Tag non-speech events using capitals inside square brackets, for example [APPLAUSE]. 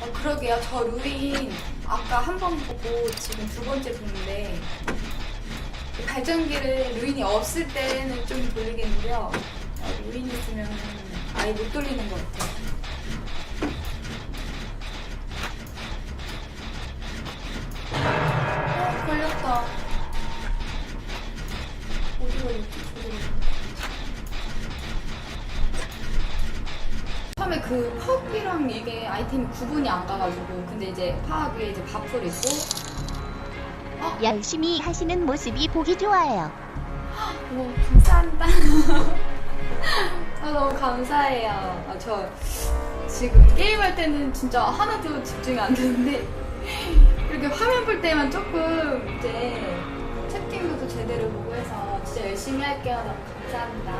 어, 그러게요. 저 루인 아까 한 번 보고 지금 두 번째 보는데 이 발전기를 루인이 없을 때는 좀 돌리겠는데요. 어, 루인이 있으면 아예 못 돌리는 것 같아요. 처음에 그 퍽이랑 이게 아이템이 구분이 안 가가지고 근데 이제 파악 위에 이제 밥풀 있고 열심히 하시는 모습이 보기 좋아요. 뭐 감사합니다. [LAUGHS] 아, 너무 감사해요. 아, 저 지금 게임할 때는 진짜 하나도 집중이 안 되는데 이렇게 화면 볼 때만 조금 이제 채팅도 제대로 보고 해서 진짜 열심히 할게요. 너무 감사합니다.